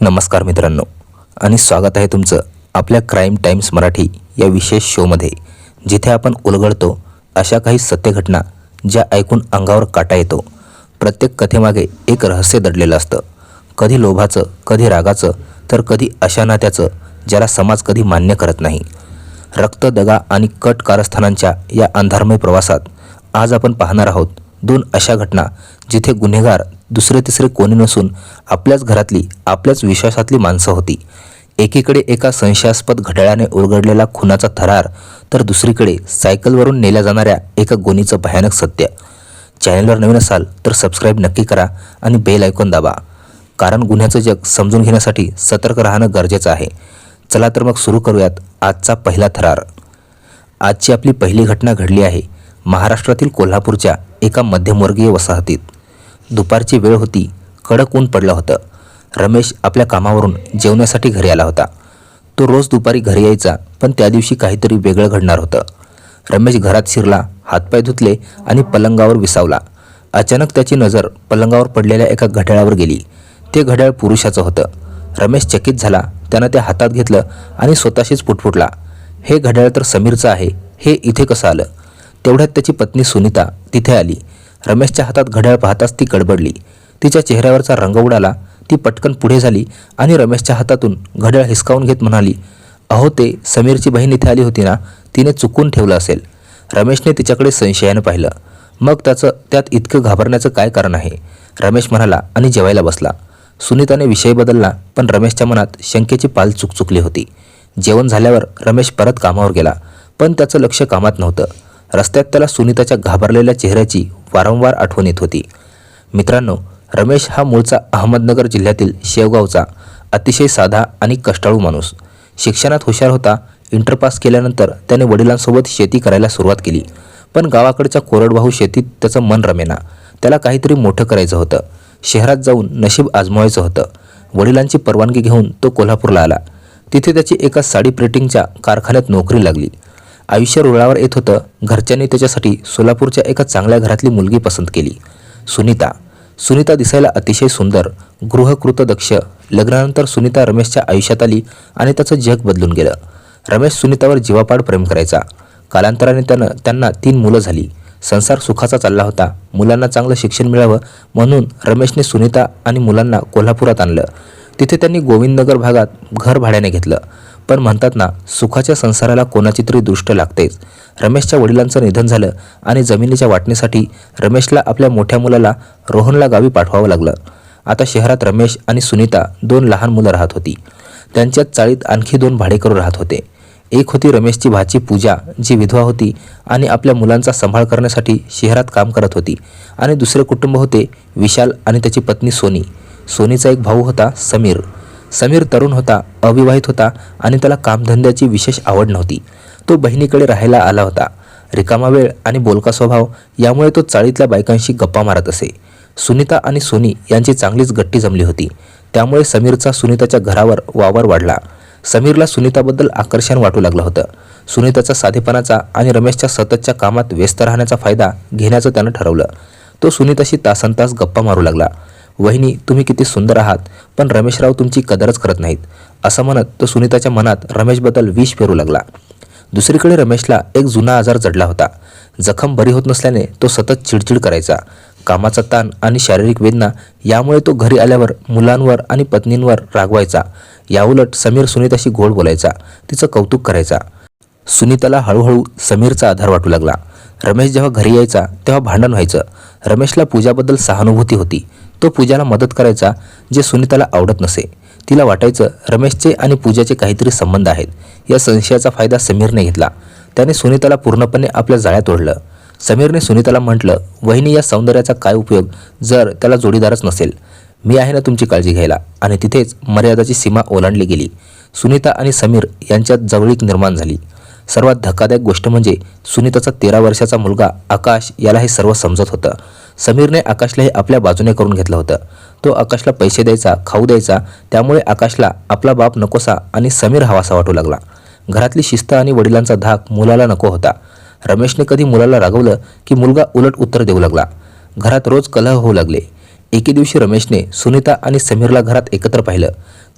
नमस्कार मित्रांनो. आणि स्वागत आहे तुमचं आपल्या क्राईम टाईम्स मराठी या विशेष शोमध्ये जिथे आपण उलगडतो अशा काही सत्यघटना ज्या ऐकून अंगावर काटा येतो. प्रत्येक कथेमागे एक रहस्य दडलेलं असतं. कधी लोभाचं कधी रागाचं तर कधी अशा नात्याचं ज्याला समाज कधी मान्य करत नाही. रक्त दगा आणि कट कारस्थानांच्या या अंधारमय प्रवासात आज आपण पाहणार आहोत दोन अशा घटना जिथे गुन्हेगार दुसरे तिसरे कोणी नसून आपल्याच घरातली आपल्याच विश्वासातली माणसं होती. एकीकडे एका संशयास्पद घड्याळाने उलगडलेला खुनाचा थरार तर दुसरीकडे सायकलवरून नेल्या जाणाऱ्या एका गुन्हीचं भयानक सत्य. चॅनलवर नवीन असाल तर सबस्क्राईब नक्की करा आणि बेल ऐकून दाबा. कारण गुन्ह्याचं जग समजून घेण्यासाठी सतर्क राहणं गरजेचं आहे. चला तर मग सुरू करूयात आजचा पहिला थरार. आजची आपली पहिली घटना घडली आहे महाराष्ट्रातील कोल्हापूरच्या एका मध्यमवर्गीय वसाहतीत. दुपारची वेळ होती कडक ऊन पडलं होतं. रमेश आपल्या कामावरून जेवण्यासाठी घरी आला होता. तो रोज दुपारी घरी यायचा पण त्या दिवशी काहीतरी वेगळं घडणार होतं. रमेश घरात शिरला हातपाय धुतले आणि पलंगावर विसावला. अचानक त्याची नजर पलंगावर पडलेल्या एका घड्याळावर गेली. ते घड्याळ पुरुषाचं होतं. रमेश चकित झाला त्यानं ते हातात घेतलं आणि स्वतःशीच पुटपुटला. हे घड्याळ तर समीरचं आहे हे इथे कसं आलं? तेवढ्यात त्याची पत्नी सुनीता तिथे आली. रमेशच्या हातात घड्याळ पाहताच ती गडबडली. तिच्या चेहऱ्यावरचा रंग उडाला ती पटकन पुढे झाली आणि रमेशच्या हातातून घड्याळ हिसकावून घेत म्हणाली अहो ते समीरची बहीण इथे आली होती ना तिने चुकून ठेवलं असेल. रमेशने तिच्याकडे संशयानं पाहिलं. मग त्याचं त्यात इतकं घाबरण्याचं काय कारण आहे? रमेश म्हणाला आणि जेवायला बसला. सुनीताने विषय बदलला पण रमेशच्या मनात शंकेची पाल चुकचुकली होती. जेवण झाल्यावर रमेश परत कामावर गेला पण त्याचं लक्ष कामात नव्हतं. रस्त्यात त्याला सुनीताच्या घाबरलेल्या चेहऱ्याची वारंवार आठवण येत होती. मित्रांनो रमेश हा मूळचा अहमदनगर जिल्ह्यातील शेवगावचा अतिशय साधा आणि कष्टाळू माणूस. शिक्षणात हुशार होता इंटरपास केल्यानंतर त्याने वडिलांसोबत शेती करायला सुरुवात केली. पण गावाकडच्या कोरडवाहू शेतीत त्याचं मन रमेना. त्याला काहीतरी मोठं करायचं होतं. शहरात जाऊन नशीब आजमावायचं होतं. वडिलांची परवानगी घेऊन तो कोल्हापूरला आला. तिथे त्याची एका साडी प्रिंटिंगच्या कारखान्यात नोकरी लागली. आयुष्य रुळावर येत होतं घरच्यांनी त्याच्यासाठी सोलापूरच्या एका चांगल्या घरातली मुलगी पसंत केली. सुनीता. सुनीता दिसायला अतिशय सुंदर गृहकृतदक्ष. लग्नानंतर सुनीता रमेशच्या आयुष्यात आली आणि त्याचं जग बदलून गेलं. रमेश सुनीतावर जीवापाड प्रेम करायचा. कालांतराने त्यानं त्यांना तीन मुलं झाली. संसार सुखाचा चालला होता. मुलांना चांगलं शिक्षण मिळावं म्हणून रमेशने सुनीता आणि मुलांना कोल्हापुरात आणलं. तिथे त्यांनी गोविंदनगर भागात घर भाड्याने घेतलं. पण म्हणतात ना सुखाच्या संसाराला कोणाची तरी दृष्ट लागतेच. रमेशच्या वडिलांचं निधन झालं आणि जमिनीच्या वाटणीसाठी रमेशला आपल्या मोठ्या मुलाला रोहनला गावी पाठवावं लागलं. आता शहरात रमेश आणि सुनीता दोन लहान मुलं राहत होती. त्यांच्यात चाळीत आणखी दोन भाडेकरू राहत होते. एक होती रमेशची भाची पूजा जी विधवा होती आणि आपल्या मुलांचा सांभाळ करण्यासाठी शहरात काम करत होती. आणि दुसरे कुटुंब होते विशाल आणि त्याची पत्नी सोनी. सोनीचा एक भाऊ होता समीर. समीर तरुण होता अविवाहित होता आणि त्याला कामधंद्याची विशेष आवड नव्हती. तो बहिणीकडे राहायला आला होता. रिकामा वेळ आणि बोलका स्वभाव यामुळे तो चाळीतल्या बायकांशी गप्पा मारत असे. सुनीता आणि सोनी यांची चांगलीच गट्टी जमली होती. त्यामुळे समीरचा सुनीताच्या घरावर वावर वाढला. समीरला सुनीताबद्दल आकर्षण वाटू लागलं होतं. सुनीताचा साधेपणाचा आणि रमेशच्या सततच्या कामात व्यस्त राहण्याचा फायदा घेण्याचं त्यानं ठरवलं. तो सुनीताशी तासनतास गप्पा मारू लागला. वहिनी तुम्ही किती सुंदर आहात पण रमेशराव तुमची कदरच करत नाहीत. असं म्हणत तो सुनीताच्या मनात रमेशबद्दल विष पेरू लागला. दुसरीकडे रमेशला एक जुना आजार जडला होता. जखम बरी होत नसल्याने तो सतत चिडचिड करायचा. कामाचा ताण आणि शारीरिक वेदना यामुळे तो घरी आल्यावर मुलांवर आणि पत्नींवर रागवायचा. याउलट समीर सुनीताशी गोड बोलायचा. तिचं कौतुक करायचा. सुनीताला हळूहळू समीरचा आधार वाटू लागला. रमेश जेव्हा घरी यायचा तेव्हा भांडण व्हायचं. रमेशला पूजाबद्दल सहानुभूती होती. तो पूजाला मदत करायचा जे सुनीताला आवडत नसे. तिला वाटायचं रमेशचे आणि पूजाचे काहीतरी संबंध आहेत. या संशयाचा फायदा समीरने घेतला. त्याने सुनीताला पूर्णपणे आपल्या जाळ्यात ओढलं. समीरने सुनीताला म्हटलं वहिनी या सौंदर्याचा काय उपयोग जर त्याला जोडीदारच नसेल? मी आहे ना तुमची काळजी घ्यायला. आणि तिथेच मर्यादाची सीमा ओलांडली गेली. सुनीता आणि समीर यांच्यात जवळीक निर्माण झाली. सर्वात धक्कादायक गोष्ट म्हणजे सुनीताचा तेरा वर्षाचा मुलगा आकाश याला हे सर्व समजत होतं. समीरने आकाशला हे आपल्या बाजूने करून घेतलं होतं. तो आकाशला पैसे द्यायचा खाऊ द्यायचा त्यामुळे आकाशला आपला बाप नकोसा आणि समीर हवासा वाटू लागला. घरातली शिस्त आणि वडिलांचा धाक मुलाला नको होता. रमेशने कधी मुलाला रागवलं की मुलगा उलट उत्तर देऊ लागला. घरात रोज कलह होऊ लागले. एके दिवशी रमेशने सुनीता आणि समीरला घरात एकत्र पाहिलं.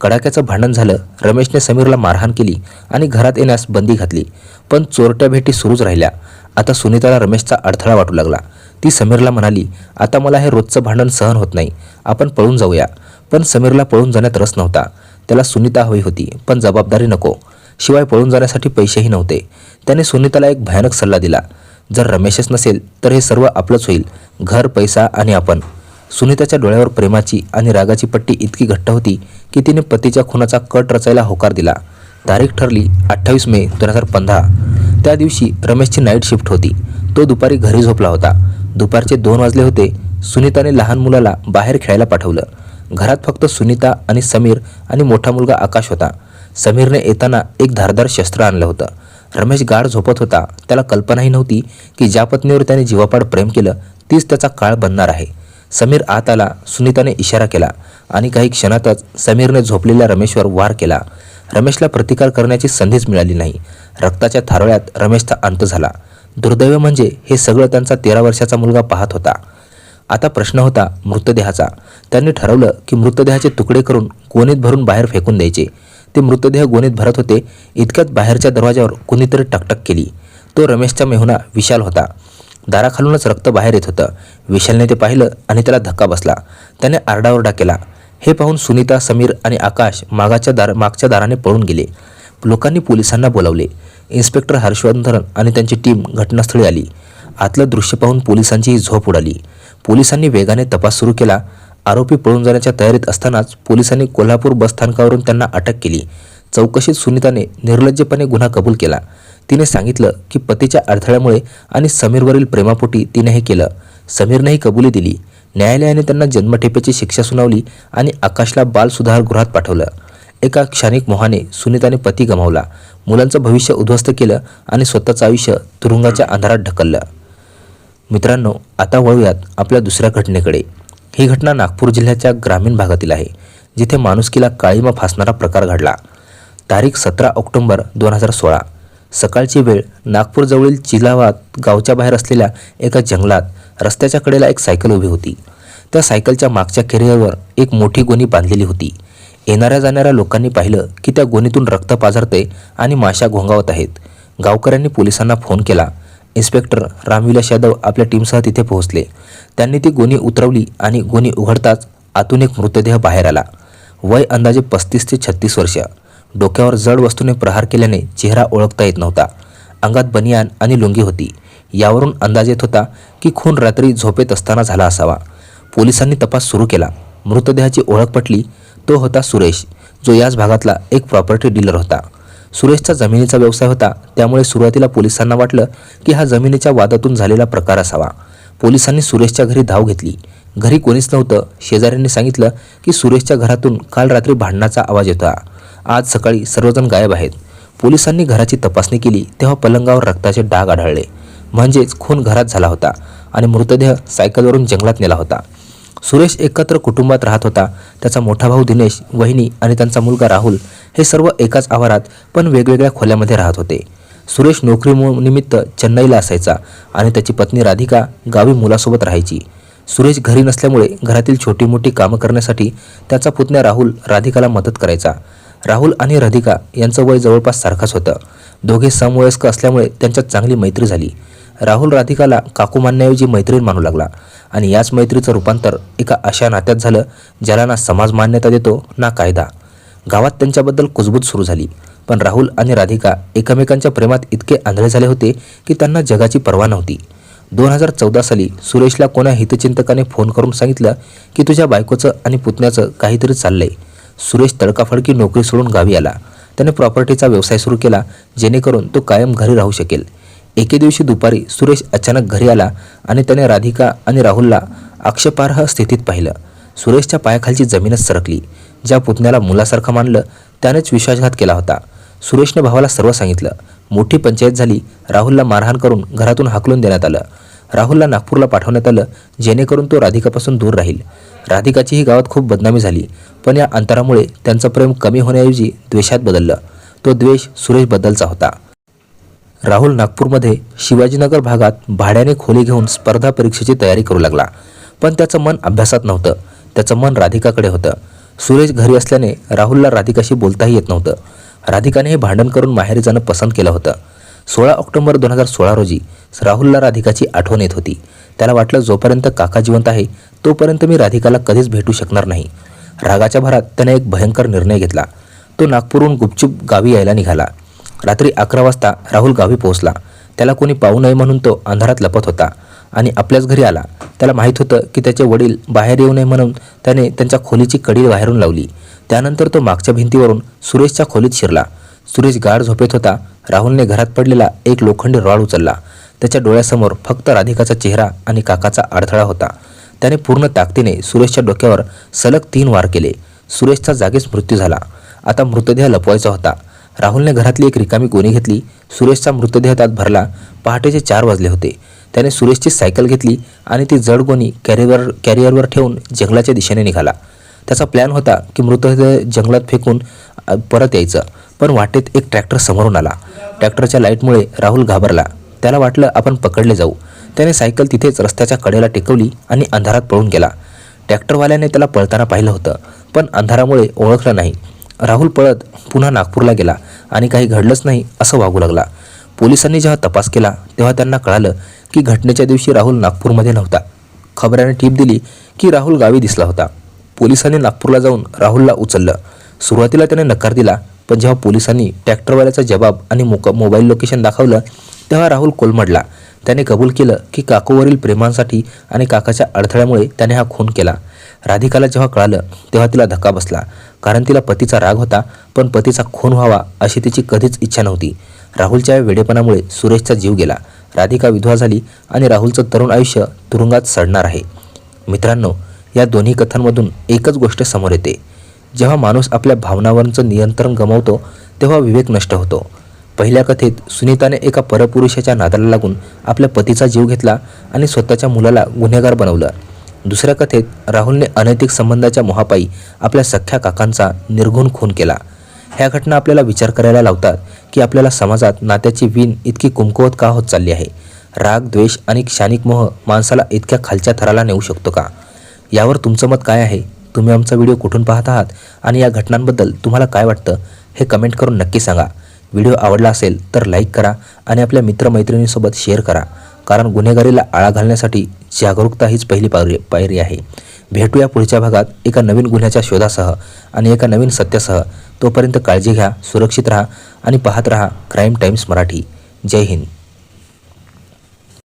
कडाक्याचं भांडण झालं रमेशने समीरला मारहाण केली आणि घरात येण्यास बंदी घातली. पण चोरट्या भेटी सुरूच राहिल्या. आता सुनीताला रमेशचा अडथळा वाटू लागला. ती समीरला म्हणाली आता मला हे रोजचं भांडण सहन होत नाही. आपण पळून जाऊया. पण समीरला पळून जाण्यात रस नव्हता. त्याला सुनीता हवी होती पण जबाबदारी नको. शिवाय पळून जाण्यासाठी पैसेही नव्हते. त्याने सुनीताला एक भयानक सल्ला दिला. जर रमेशच नसेल तर हे सर्व आपलंच होईल. घर पैसा आणि आपण. सुनीताच्या डोळ्यावर प्रेमाची आणि रागाची पट्टी इतकी घट्ट होती की तिने पतीच्या खुनाचा कट रचायला होकार दिला. तारीख ठरली अठ्ठावीस मे दोन हजार पंधरा. त्या दिवशी रमेशची नाईट शिफ्ट होती. तो दुपारी घरी झोपला होता. दुपारचे दोन वाजले होते. सुनीताने लहान मुलाला बाहेर खेळायला पाठवलं. घरात फक्त सुनीता आणि समीर आणि मोठा मुलगा आकाश होता. समीरने येताना एक धारदार शस्त्र आणलं होतं. रमेश गाढ झोपत होता. त्याला कल्पनाही नव्हती की ज्या पत्नीवर त्याने जीवापाड प्रेम केलं तीच त्याचा काळ बनणार आहे. समीर आत आला सुनीताने इशारा केला आणि काही क्षणातच समीरने झोपलेल्या रमेशवर वार केला. रमेशला प्रतिकार करण्याची संधीच मिळाली नाही. रक्ताच्या थारोळ्यात रमेशचा अंत झाला. दुर्दैव म्हणजे हे सगळं त्यांचा तेरा वर्षाचा मुलगा पाहत होता. आता प्रश्न होता मृतदेहाचा. त्यांनी ठरवलं की मृतदेहाचे तुकडे करून गोणीत भरून बाहेर फेकून द्यायचे. ते मृतदेह गोणीत भरत होते इतक्यात बाहेरच्या दरवाजावर कुणीतरी टकटक केली. तो रमेशचा मेहुणा विशाल होता. दाराखालूनच रक्त बाहेर येत होतं. विशालने ते पाहिलं आणि त्याला धक्का बसला. त्याने आरडाओरडा केला. हे पाहून सुनीता समीर आणि आकाश मागाच्या दार मागच्या दाराने पळून गेले. लोकांनी पोलिसांना बोलावले. इन्स्पेक्टर हर्षवर्धन आणि त्यांची टीम घटनास्थळी आली. आतलं दृश्य पाहून पोलिसांचीही झोप उडाली. पोलिसांनी वेगाने तपास सुरू केला. आरोपी पळून जाण्याच्या तयारीत असतानाच पोलिसांनी कोल्हापूर बसस्थानकावरून त्यांना अटक केली. चौकशीत सुनीताने निर्लज्जपणे गुन्हा कबूल केला. तिने सांगितलं की पतीच्या अडथळ्यामुळे आणि समीरवरील प्रेमापोटी तिने हे केलं. समीरनेही कबुली दिली. न्यायालयाने त्यांना जन्मठेपेची शिक्षा सुनावली आणि आकाशला बाल सुधारगृहात पाठवलं. एका क्षणिक मोहाने सुनीताने पती गमावला. मुलांचं भविष्य उद्ध्वस्त केलं आणि स्वतःचं आयुष्य तुरुंगाच्या अंधारात ढकललं. मित्रांनो आता वळूयात आपल्या दुसऱ्या घटनेकडे. ही घटना नागपूर जिल्ह्याच्या ग्रामीण भागातील आहे जिथे माणुसकीला काळीमा फासणारा प्रकार घडला. तारीख सतरा ऑक्टोंबर दोन हजार सोळा. सकाळची वेळ नागपूरजवळील चिलावात गावच्या बाहेर असलेल्या एका जंगलात रस्त्याच्या कडेला एक सायकल उभी होती. त्या सायकलच्या मागच्या कॅरियरवर एक मोठी गोणी बांधलेली होती. येणाऱ्या जाणाऱ्या लोकांनी पाहिलं की त्या गोणीतून रक्त पाझरते आणि माशा घोंगावत आहेत. गावकऱ्यांनी पोलिसांना फोन केला. इन्स्पेक्टर रामविलास यादव आपल्या टीमसह तिथे पोहोचले. त्यांनी ती गोणी उतरवली आणि गोणी उघडताच आतून एक मृतदेह बाहेर आला. वय अंदाजे पस्तीस ते छत्तीस वर्ष. डोक्यावर जड वस्तूने प्रहार केल्याने चेहरा ओळखता येत नव्हता. अंगात बनियान आणि लुंगी होती. यावरून अंदाज येत होता की खून रात्री झोपेत असताना झाला असावा. पोलिसांनी तपास सुरू केला. मृतदेहाची ओळख पटली तो होता सुरेश जो याच भागातला एक प्रॉपर्टी डीलर होता. सुरेशचा जमिनीचा व्यवसाय होता त्यामुळे सुरुवातीला पोलिसांना वाटलं की हा जमिनीच्या वादातून झालेला प्रकार असावा. पोलिसांनी सुरेशच्या घरी धाव घेतली. घरी कोणीच नव्हतं. शेजाऱ्यांनी सांगितलं की सुरेशच्या घरातून काल रात्री भांडणाचा आवाज येतो आज सकाळी सर्वजण गायब आहेत. पोलिसांनी घराची तपासणी केली तेव्हा पलंगावर रक्ताचे डाग आढळले. म्हणजेच खून घरात झाला होता आणि मृतदेह सायकलवरून जंगलात नेला होता. सुरेश एकत्र कुटुंबात राहत होता. त्याचा मोठा भाऊ दिनेश वहिनी आणि त्यांचा मुलगा राहुल हे सर्व एकाच आवारात पण वेगवेगळ्या खोल्यामध्ये राहत होते. सुरेश नोकरी निमित्त चेन्नईला असायचा आणि त्याची पत्नी राधिका गावी मुलासोबत राहायची. सुरेश घरी नसल्यामुळे घरातील छोटी मोठी कामं करण्यासाठी त्याचा पुतण्या राहुल राधिकाला मदत करायचा. राहुल आणि राधिका यांचं वय जवळपास सारखंच होतं. दोघे समवयस्क असल्यामुळे त्यांच्यात चांगली मैत्री झाली. राहुल राधिकाला काकू मानण्याऐवजी मैत्रीण मानू लागला आणि याच मैत्रीचं रूपांतर एका अशा नात्यात झालं ज्याला ना समाज मान्यता देतो ना कायदा. गावात त्यांच्याबद्दल कुजबूज सुरू झाली. पण राहुल आणि राधिका एकमेकांच्या प्रेमात इतके आंधळे झाले होते की त्यांना जगाची पर्वा नव्हती. दोन हजार चौदा साली सुरेशला कोणा हितचिंतकाने फोन करून सांगितलं की तुझ्या बायकोचं आणि पुतण्याचं काहीतरी चाललंय. सुरेश तडकाफडकी नोकरी सोडून गावी आला. त्याने प्रॉपर्टीचा व्यवसाय सुरू केला जेणेकरून तो कायम घरी राहू शकेल. एके दिवशी दुपारी सुरेश अचानक घरी आला आणि त्याने राधिका आणि राहुलला आक्षेपार्ह स्थितीत पाहिलं. सुरेशच्या पायाखालची जमीनच सरकली. ज्या पुतण्याला मुलासारखं मानलं त्यानेच विश्वासघात केला होता. सुरेशने भावाला सर्व सांगितलं. मोठी पंचायत झाली राहुलला मारहाण करून घरातून हाकलून देण्यात आलं. राहुलला नागपूरला पाठवण्यात आलं जेणेकरून तो राधिकापासून दूर राहील. राधिकाचीही गावात खूप बदनामी झाली पण या अंतरामुळे त्यांचं प्रेम कमी होण्याऐवजी द्वेषात बदललं. तो द्वेष सुरेशबद्दलचा होता. राहुल नागपूरमध्ये शिवाजीनगर भागात भाड्याने खोली घेऊन स्पर्धा परीक्षेची तयारी करू लागला. पण त्याचं मन अभ्यासात नव्हतं. त्याचं मन राधिकाकडे होतं. सुरेश घरी असल्याने राहुलला राधिकाशी बोलताही येत नव्हतं. राधिकाने हे भांडण करून माहेरी जाणं पसंत केलं होतं. सोळा ऑक्टोबर दोन हजार सोळा रोजी राहुलला राधिकाची आठवण येत होती. त्याला वाटलं जोपर्यंत काका जिवंत आहे तोपर्यंत मी राधिकाला कधीच भेटू शकणार नाही. रागाच्या भरात त्याने एक भयंकर निर्णय घेतला. तो नागपूरहून गुपचूप गावी यायला निघाला. रात्री अकरा वाजता राहुल गावी पोहोचला. त्याला कोणी पाहू नये म्हणून तो अंधारात लपत होता आणि आपल्याच घरी आला. त्याला माहीत होतं की त्याचे वडील बाहेर येऊ नये म्हणून त्याने त्यांच्या खोलीची कडी बाहेरून लावली. त्यानंतर तो मागच्या भिंतीवरून सुरेशच्या खोलीत शिरला. सुरेश गाढ झोपेत होता. राहुलने घरात पडलेला एक लोखंडी रॉड उचलला. त्याच्या डोळ्यासमोर फक्त राधिकाचा चेहरा आणि काकाचा अडथळा होता. त्याने पूर्ण ताकदीने सुरेशच्या डोक्यावर सलग तीन वार केले. सुरेशचा जागीच मृत्यू झाला. आता मृतदेह लपवायचा होता. राहुलने घरातली एक रिकामी गोणी घेतली. सुरेशचा मृतदेह त्यात भरला. पहाटेचे चार वाजले होते. त्याने सुरेशची सायकल घेतली आणि ती जड गोणी कॅरियर कॅरियरवर ठेवून जंगलाच्या दिशेने निघाला. त्याचा प्लॅन होता की मृतदेह जंगलात फेकून परत यायचं. पण वाटेत एक ट्रॅक्टर समोरून आला. ट्रॅक्टरच्या लाईटमुळे राहुल घाबरला. त्याला वाटलं आपण पकडले जाऊ. त्याने सायकल तिथेच रस्त्याच्या कडेला टेकवली आणि अंधारात पळून गेला. ट्रॅक्टरवाल्याने त्याला पळताना पाहिलं होतं पण अंधारामुळे ओळखलं नाही. राहुल पळत पुन्हा नागपूरला गेला आणि काही घडलंच नाही असं वागू लागला. पोलिसांनी जेव्हा तपास केला तेव्हा त्यांना कळालं की घटनेच्या दिवशी राहुल नागपूरमध्ये नव्हता. खबऱ्याने टीप दिली की राहुल गावी दिसला होता. पोलिसांनी नागपूरला जाऊन राहुलला उचललं. सुरुवातीला त्याने नकार दिला पण जेव्हा पोलिसांनी ट्रॅक्टरवाल्याचा जबाब आणि मोक मोबाईल लोकेशन दाखवलं तेव्हा राहुल कोलमडला. त्याने कबूल केलं की काकूवरील प्रेमांसाठी आणि काकाच्या अडथळ्यामुळे त्याने हा खून केला. राधिकाला जेव्हा कळालं तेव्हा तिला धक्का बसला. कारण तिला पतीचा राग होता पण पतीचा खून व्हावा अशी तिची कधीच इच्छा नव्हती. राहुलच्या या वेडेपणामुळे सुरेशचा जीव गेला. राधिका विधवा झाली आणि राहुलचं तरुण आयुष्य तुरुंगात सडणार आहे. मित्रांनो या दोन्ही कथांमधून एकच गोष्ट समोर येते. जेव्हा माणूस आपल्या भावनावरचं नियंत्रण गमावतो तेव्हा विवेक नष्ट होतो. पहिल्या कथेत सुनीताने एका परपुरुषाच्या नादाला लागून आपल्या पतीचा जीव घेतला आणि स्वतःच्या मुलाला गुन्हेगार बनवलं. दुसऱ्या कथेत राहुलने अनैतिक संबंधाच्या मोहापायी आपल्या सख्ख्या काकांचा निर्घुण खून केला. ह्या घटना आपल्याला विचार करायला लावतात की आपल्याला समाजात नात्याची वीण इतकी कुमकुवत का होत चालली आहे? राग द्वेष आणि क्षणिक मोह माणसाला इतक्या खालच्या थराला नेऊ शकतो का? यावर तुमचं मत काय आहे? तुम्ही आमचा व्हिडिओ कुठून पाहत आहात आणि या घटनांबद्दल तुम्हाला काय वाटतं हे कमेंट करून नक्की सांगा. व्हिडिओ आवडला असेल तर लाईक करा आणि आपल्या मित्रमैत्रिणींसोबत शेअर करा कारण गुन्हेगारीला आळा घालण्यासाठी जागरूकता हीच पहिली पायरी पायरी आहे. भेटूया पुढच्या भागात एका नवीन गुन्ह्याच्या शोधासह आणि एका नवीन सत्यासह. तोपर्यंत काळजी घ्या सुरक्षित राहा आणि पाहत राहा क्राईम टाईम्स मराठी. जय हिंद.